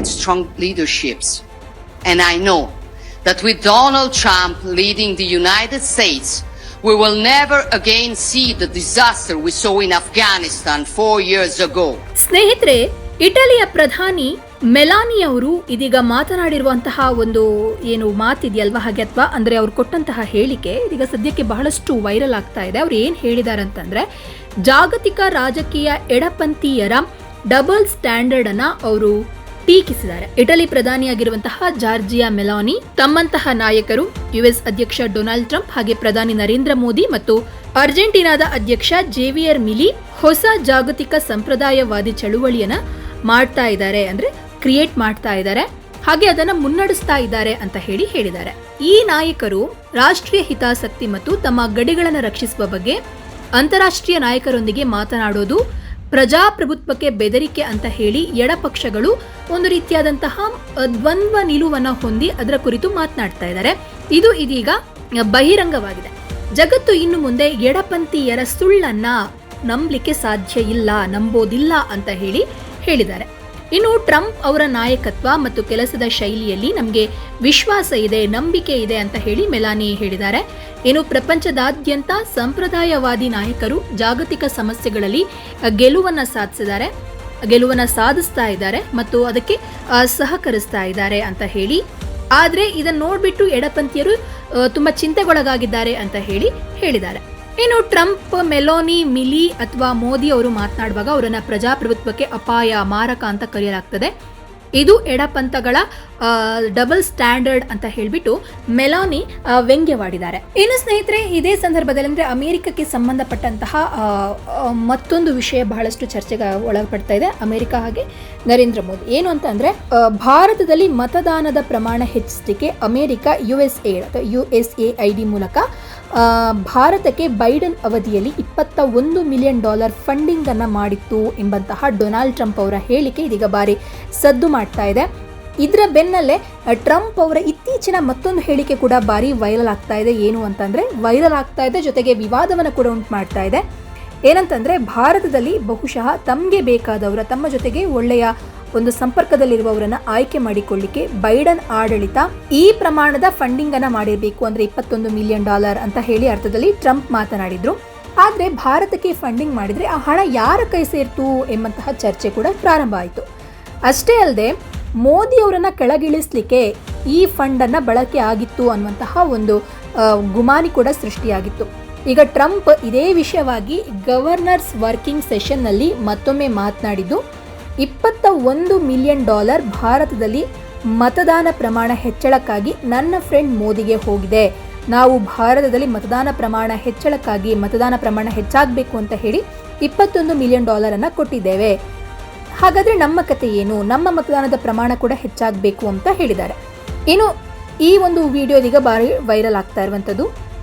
with strong leaderships. And I know that with Donald Trump leading the United States, we will never again see the disaster we saw in Afghanistan four years ago. ಸ್ನೇಹಿತರೆ ಇಟಲಿಯ ಪ್ರಧಾನಿ ಮೆಲಾನಿ ಅವರು ಇದೀಗ ಮಾತನಾಡಿರುವಂತಹ ಒಂದು ಏನು ಮಾತಿದೆಯಲ್ವಾ ಹಾಗೆ ಅಥವಾ ಅಂದ್ರೆ ಅವ್ರು ಕೊಟ್ಟಂತಹ ಹೇಳಿಕೆ ಇದೀಗ ಸದ್ಯಕ್ಕೆ ಬಹಳಷ್ಟು ವೈರಲ್ ಆಗ್ತಾ ಇದೆ ಅವ್ರು ಏನು ಹೇಳಿದ್ದಾರೆ ಅಂತಂದ್ರೆ ಜಾಗತಿಕ ರಾಜಕೀಯ ಎಡಪಂಥೀಯರ ಡಬಲ್ ಸ್ಟ್ಯಾಂಡರ್ಡ್ ಅನ್ನ ಅವರು ಟೀಕಿಸಿದ್ದಾರೆ. ಇಟಲಿ ಪ್ರಧಾನಿಯಾಗಿರುವಂತಹ ಜಾರ್ಜಿಯಾ ಮೆಲಾನಿ, ತಮ್ಮಂತಹ ನಾಯಕರು ಯುಎಸ್ ಅಧ್ಯಕ್ಷ ಡೊನಾಲ್ಡ್ ಟ್ರಂಪ್ ಹಾಗೆ ಪ್ರಧಾನಿ ನರೇಂದ್ರ ಮೋದಿ ಮತ್ತು ಅರ್ಜೆಂಟೀನಾದ ಅಧ್ಯಕ್ಷ ಜೇವಿಯರ್ ಮಿಲಿ ಹೊಸ ಜಾಗತಿಕ ಸಂಪ್ರದಾಯವಾದಿ ಚಳುವಳಿಯನ್ನ ಮಾಡ್ತಾ ಇದ್ದಾರೆ ಅಂದ್ರೆ ಕ್ರಿಯೇಟ್ ಮಾಡ್ತಾ ಇದ್ದಾರೆ. ಹಾಗೆ ಅದನ್ನ ಮುನ್ನಡೆಸ್ತಾ ಇದ್ದಾರೆ ಅಂತ ಹೇಳಿ ಹೇಳಿದ್ದಾರೆ. ಈ ನಾಯಕರು ರಾಷ್ಟ್ರೀಯ ಹಿತಾಸಕ್ತಿ ಮತ್ತು ತಮ್ಮ ಗಡಿಗಳನ್ನು ರಕ್ಷಿಸುವ ಬಗ್ಗೆ ಅಂತಾರಾಷ್ಟ್ರೀಯ ನಾಯಕರೊಂದಿಗೆ ಮಾತನಾಡೋದು ಪ್ರಜಾಪ್ರಭುತ್ವಕ್ಕೆ ಬೆದರಿಕೆ ಅಂತ ಹೇಳಿ ಎಡಪಕ್ಷಗಳು ಒಂದು ರೀತಿಯಾದಂತಹ ದ್ವಂದ್ವ ನಿಲುವನ್ನ ಹೊಂದಿ ಅದರ ಕುರಿತು ಮಾತನಾಡ್ತಾ ಇದ್ದಾರೆ. ಇದು ಇದೀಗ ಬಹಿರಂಗವಾಗಿದೆ. ಜಗತ್ತು ಇನ್ನು ಮುಂದೆ ಎಡಪಂಥೀಯರ ಸುಳ್ಳನ್ನ ನಂಬಲಿಕ್ಕೆ ಸಾಧ್ಯ ಇಲ್ಲ, ನಂಬೋದಿಲ್ಲ ಅಂತ ಹೇಳಿ ಹೇಳಿದ್ದಾರೆ. ಇನ್ನು ಟ್ರಂಪ್ ಅವರ ನಾಯಕತ್ವ ಮತ್ತು ಕೆಲಸದ ಶೈಲಿಯಲ್ಲಿ ನಮಗೆ ವಿಶ್ವಾಸ ಇದೆ, ನಂಬಿಕೆ ಇದೆ ಅಂತ ಹೇಳಿ ಮೆಲಾನಿ ಹೇಳಿದ್ದಾರೆ. ಇನ್ನು ಪ್ರಪಂಚದಾದ್ಯಂತ ಸಂಪ್ರದಾಯವಾದಿ ನಾಯಕರು ಜಾಗತಿಕ ಸಮಸ್ಯೆಗಳಲ್ಲಿ ಗೆಲುವನ್ನು ಸಾಧಿಸಿದ್ದಾರೆ, ಗೆಲುವನ್ನ ಸಾಧಿಸ್ತಾ ಇದ್ದಾರೆ ಮತ್ತು ಅದಕ್ಕೆ ಸಹಕರಿಸ್ತಾ ಇದ್ದಾರೆ ಅಂತ ಹೇಳಿ. ಆದರೆ ಇದನ್ನು ನೋಡ್ಬಿಟ್ಟು ಎಡಪಂಥೀಯರು ತುಂಬಾ ಚಿಂತೆಗೊಳಗಾಗಿದ್ದಾರೆ ಅಂತ ಹೇಳಿ ಹೇಳಿದ್ದಾರೆ. ಇನ್ನು ಟ್ರಂಪ್, ಮೆಲೋನಿ, ಮಿಲಿ ಅಥವಾ ಮೋದಿ ಅವರು ಮಾತನಾಡುವಾಗ ಅವರನ್ನ ಪ್ರಜಾಪ್ರಭುತ್ವಕ್ಕೆ ಅಪಾಯ, ಮಾರಕ ಅಂತ ಕರೆಯಲಾಗ್ತದೆ. ಇದು ಎಡಪಂಥಗಳ ಡಬಲ್ ಸ್ಟ್ಯಾಂಡರ್ಡ್ ಅಂತ ಹೇಳಿಬಿಟ್ಟು ಮೆಲಾನಿ ವ್ಯಂಗ್ಯವಾಡಿದ್ದಾರೆ. ಇನ್ನು ಸ್ನೇಹಿತರೆ, ಇದೇ ಸಂದರ್ಭದಲ್ಲಿ ಅಂದ್ರೆ ಅಮೆರಿಕಕ್ಕೆ ಸಂಬಂಧಪಟ್ಟಂತಹ ಮತ್ತೊಂದು ವಿಷಯ ಬಹಳಷ್ಟು ಚರ್ಚೆಗೆ ಒಳಪಡ್ತಾ ಇದೆ. ಅಮೆರಿಕ ಹಾಗೆ ನರೇಂದ್ರ ಮೋದಿ. ಏನು ಅಂತ ಭಾರತದಲ್ಲಿ ಮತದಾನದ ಪ್ರಮಾಣ ಹೆಚ್ಚಿಸಲಿಕ್ಕೆ ಅಮೆರಿಕ ಯು ಎಸ್ ಎ ಅಥವಾ U S A I D ಮೂಲಕ ಭಾರತಕ್ಕೆ ಬೈಡನ್ ಅವಧಿಯಲ್ಲಿ ಇಪ್ಪತ್ತ ಒಂದು ಮಿಲಿಯನ್ ಡಾಲರ್ ಫಂಡಿಂಗ್ ಅನ್ನ ಮಾಡಿತ್ತು ಎಂಬಂತಹ ಡೊನಾಲ್ಡ್ ಟ್ರಂಪ್ ಅವರ ಹೇಳಿಕೆ ಇದೀಗ ಬಾರಿ ಸದ್ದು ಮಾಡ್ತಾ ಇದೆ. ಇದರ ಬೆನ್ನಲ್ಲೇ ಟ್ರಂಪ್ ಅವರ ಇತ್ತೀಚಿನ ಮತ್ತೊಂದು ಹೇಳಿಕೆ ಕೂಡ ಭಾರಿ ವೈರಲ್ ಆಗ್ತಾ ಇದೆ. ಏನು ಅಂತಂದರೆ, ವೈರಲ್ ಆಗ್ತಾ ಇದೆ, ಜೊತೆಗೆ ವಿವಾದವನ್ನು ಕೂಡ ಉಂಟು ಮಾಡ್ತಾ ಇದೆ. ಏನಂತಂದ್ರೆ, ಭಾರತದಲ್ಲಿ ಬಹುಶಃ ತಮಗೆ ಬೇಕಾದವರ, ತಮ್ಮ ಜೊತೆಗೆ ಒಳ್ಳೆಯ ಒಂದು ಸಂಪರ್ಕದಲ್ಲಿರುವವರನ್ನು ಆಯ್ಕೆ ಮಾಡಿಕೊಳ್ಳಿಕ್ಕೆ ಬೈಡನ್ ಆಡಳಿತ ಈ ಪ್ರಮಾಣದ ಫಂಡಿಂಗ್ ಅನ್ನ ಮಾಡಿರಬೇಕು. ಅಂದ್ರೆ ಇಪ್ಪತ್ತೊಂದು ಮಿಲಿಯನ್ ಡಾಲರ್ ಅಂತ ಹೇಳಿ ಅರ್ಥದಲ್ಲಿ ಟ್ರಂಪ್ ಮಾತನಾಡಿದ್ರು. ಆದರೆ ಭಾರತಕ್ಕೆ ಫಂಡಿಂಗ್ ಮಾಡಿದ್ರೆ ಆ ಹಣ ಯಾರ ಕೈ ಸೇರ್ತು ಎಂಬಂತಹ ಚರ್ಚೆ ಕೂಡ ಪ್ರಾರಂಭ ಆಯಿತು. ಅಷ್ಟೇ ಅಲ್ಲದೆ ಮೋದಿ ಅವರನ್ನ ಕೆಳಗಿಳಿಸ್ಲಿಕ್ಕೆ ಈ ಫಂಡ್ ಅನ್ನ ಬಳಕೆ ಆಗಿತ್ತು ಅನ್ನುವಂತಹ ಒಂದು ಗುಮಾನಿ ಕೂಡ ಸೃಷ್ಟಿಯಾಗಿತ್ತು. ಈಗ ಟ್ರಂಪ್ ಇದೇ ವಿಷಯವಾಗಿ ಗವರ್ನರ್ಸ್ ವರ್ಕಿಂಗ್ ಸೆಷನ್ನಲ್ಲಿ ಮತ್ತೊಮ್ಮೆ ಮಾತನಾಡಿದ್ದು, ಇಪ್ಪತ್ತ ಒಂದು ಮಿಲಿಯನ್ ಡಾಲರ್ ಭಾರತದಲ್ಲಿ ಮತದಾನ ಪ್ರಮಾಣ ಹೆಚ್ಚಳಕ್ಕಾಗಿ ನನ್ನ ಫ್ರೆಂಡ್ ಮೋದಿಗೆ ಹೋಗಿದೆ. ನಾವು ಭಾರತದಲ್ಲಿ ಮತದಾನ ಪ್ರಮಾಣ ಹೆಚ್ಚಳಕ್ಕಾಗಿ ಮತದಾನ ಪ್ರಮಾಣ ಹೆಚ್ಚಾಗಬೇಕು ಅಂತ ಹೇಳಿ ಇಪ್ಪತ್ತೊಂದು ಮಿಲಿಯನ್ ಡಾಲರ್ ಅನ್ನ ಕೊಟ್ಟಿದ್ದೇವೆ. ಹಾಗಾದ್ರೆ ನಮ್ಮ ಕತೆ ಏನು? ನಮ್ಮ ಮತದಾನದ ಪ್ರಮಾಣ ಕೂಡ ಹೆಚ್ಚಾಗಬೇಕು ಅಂತ ಹೇಳಿದ್ದಾರೆ. ಇನ್ನು ಈ ಒಂದು ವಿಡಿಯೋ ಇದೀಗ ಬಾರಿ ವೈರಲ್ ಆಗ್ತಾ ಇರುವಂಥದ್ದು